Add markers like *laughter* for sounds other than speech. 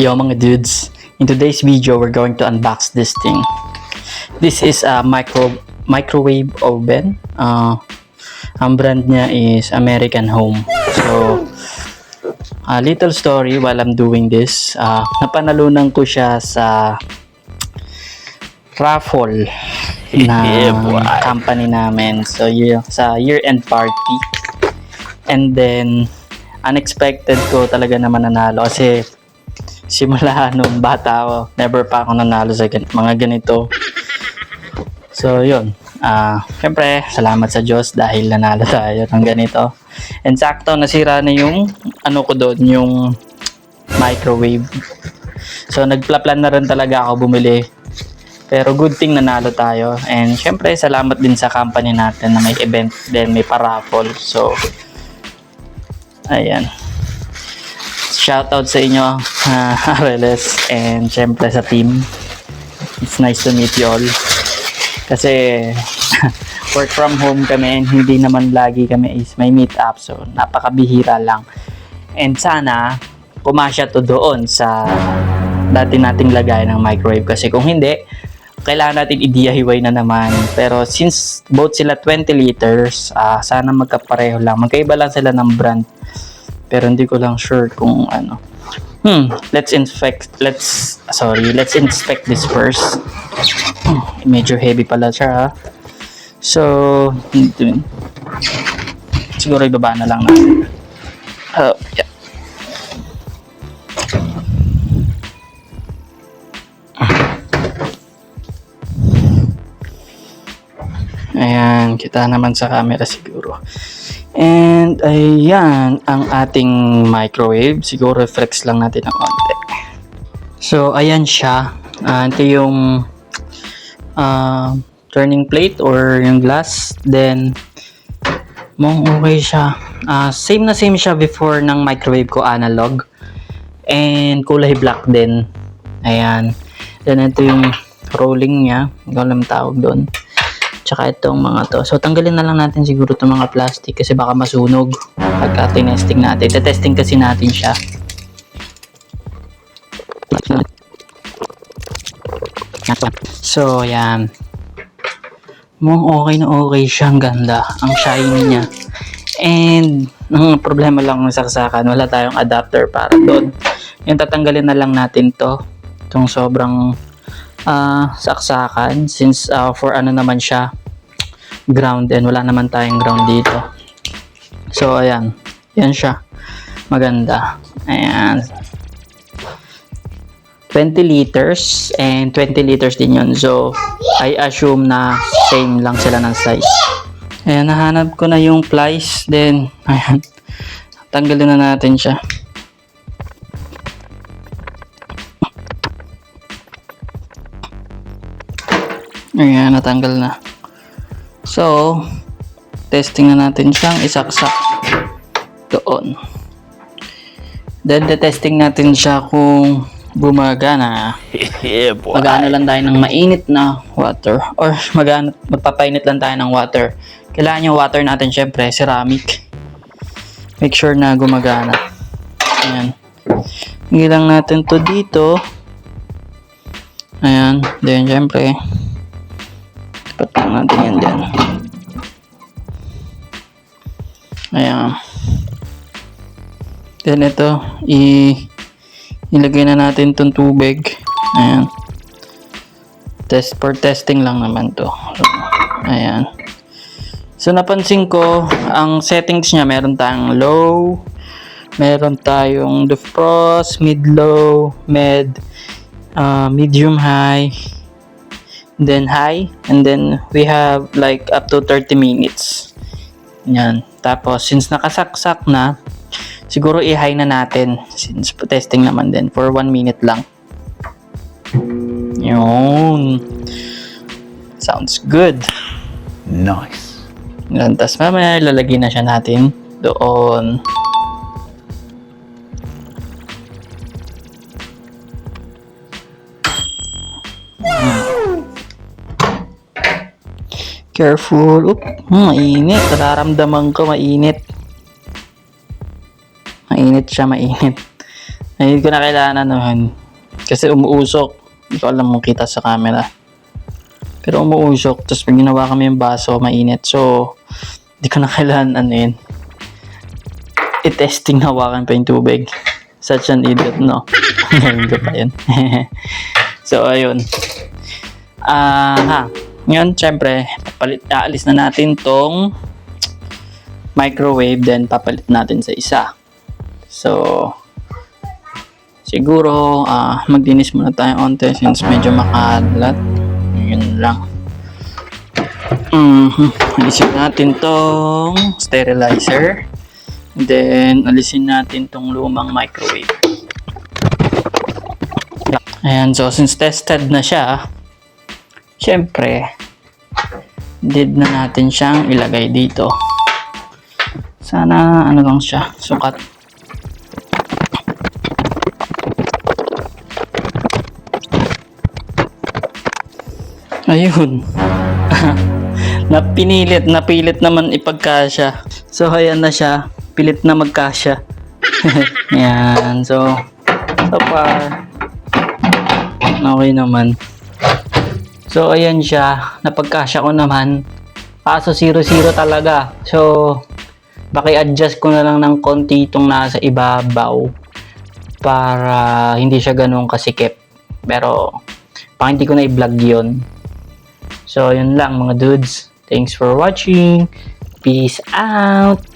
Yo mga dudes, in today's video we're going to unbox this thing. This is a micro microwave oven. Uh, ang brand niya is American Home. So, a little story while I'm doing this. Uh, napanalunan ko siya sa raffle *laughs* na Yeah, boy. company namin. So, year, sa year-end party. And then, unexpected ko talaga naman nanalo kasi simula nung bata ako, never pa ako nanalo sa gan- mga ganito. So, yun. Ah, Siyempre, salamat sa Diyos dahil nanalo tayo ng ganito. And sakto, nasira na yung ano ko doon, yung microwave. So, nagpla-plan na rin talaga ako bumili. Pero good thing nanalo tayo. And syempre, salamat din sa company natin na may event din, may paraffle. So, ayan. Shoutout sa inyo, *laughs* uh, RLS, and syempre sa team. It's nice to meet you all. Kasi *laughs* work from home kami, hindi naman lagi kami is may meet up. So, napakabihira lang. And sana, pumasya to doon sa dati nating lagay ng microwave. Kasi kung hindi, kailangan natin i-DIY na naman. Pero since both sila 20 liters, ah, sana magkapareho lang. Magkaiba lang sila ng brand. Pero hindi ko lang sure kung ano. Hmm, let's inspect, let's, sorry, let's inspect this first. Hmm, medyo heavy pala siya ha. So, siguro ibaba na lang natin. Oh, yeah. Ayan, kita naman sa camera siguro. And ayan ang ating microwave. Siguro flex lang natin ng konti. So ayan siya. Ah, ito yung ah, turning plate or yung glass. Then mong okay siya. Ah, same na same siya before ng microwave ko analog. And kulay black din. Ayan. Then ito yung rolling niya. Hindi ko alam tawag doon. Tsaka itong mga to. So, tanggalin na lang natin siguro itong mga plastic kasi baka masunog pagka tinesting natin. Tetesting kasi natin siya. So, yan. Mukhang okay na okay siya. Ang ganda. Ang shiny niya. And, ang problema lang ng saksakan, wala tayong adapter para doon. Yung tatanggalin na lang natin to. Itong sobrang ah saksakan since ah, for ano naman siya ground and wala naman tayong ground dito. So ayan. Yan siya. Maganda. Ayan. 20 liters and 20 liters din yun. So I assume na same lang sila ng size. Ayan nahanap ko na yung plies then ayan. Tanggalin na natin siya Ayan, natanggal na. So, testing na natin siyang isaksak doon. Then, testing natin siya kung gumagana. *laughs* yeah, boy. Magano lang tayo ng mainit na water or magano, magpapainit lang tayo ng water. Kailangan yung water natin syempre, ceramic. Make sure na gumagana. Ayan. Hindi lang natin to dito. Ayan. Then, syempre, Tapat lang natin yan dyan. Ayan. Then ito, i ilagay na natin tong tubig. Ayan. Test for testing lang naman to. So, ayan. So napansin ko, ang settings niya meron tayong low, meron tayong defrost, mid-low, mid, uh, medium-high, then high and then we have like up to 30 minutes. Yan. Tapos since nakasaksak na siguro i-high na natin. Since testing naman din for 1 minute lang. Yun. Sounds good. Nice. yan. Tapos mamaya lalagay na siya natin doon Careful. Oop, hmm, mainit. Nararamdaman ko mainit. Mainit siya, mainit. Hindi ko na kailangan anuhan. Kasi umuusok. Hindi ko alam kung kita sa camera. Pero umuusok. Tapos pag ginawa kami yung baso, mainit. So, hindi ko na kailangan ano yun. I-testing hawakan pa yung tubig. Such an idiot, no? *laughs* Ngayon ko pa yun. *laughs* so, ayun. Ah, ha. Ngayon, syempre, papalit, aalis na natin tong microwave, then papalit natin sa isa. So, siguro, ah, magdinis muna tayo onte since medyo makalat. Yun lang. Mhm. Alisin natin tong sterilizer. Then, alisin natin tong lumang microwave. Ayan, so since tested na siya, syempre, need na natin siyang ilagay dito. Sana, ano lang siya, sukat. Ayun. *laughs* napinilit, napilit naman ipagkasya. So, ayan na siya. Pilit na magkasya. *laughs* Yan. So, so far, okay naman. So, ayan siya. Napagkasya ko naman. Kaso 0-0 talaga. So, baki-adjust ko na lang ng konti itong nasa ibabaw para hindi siya ganun kasikip. Pero, pang hindi ko na i-vlog yun. So, yun lang mga dudes. Thanks for watching. Peace out.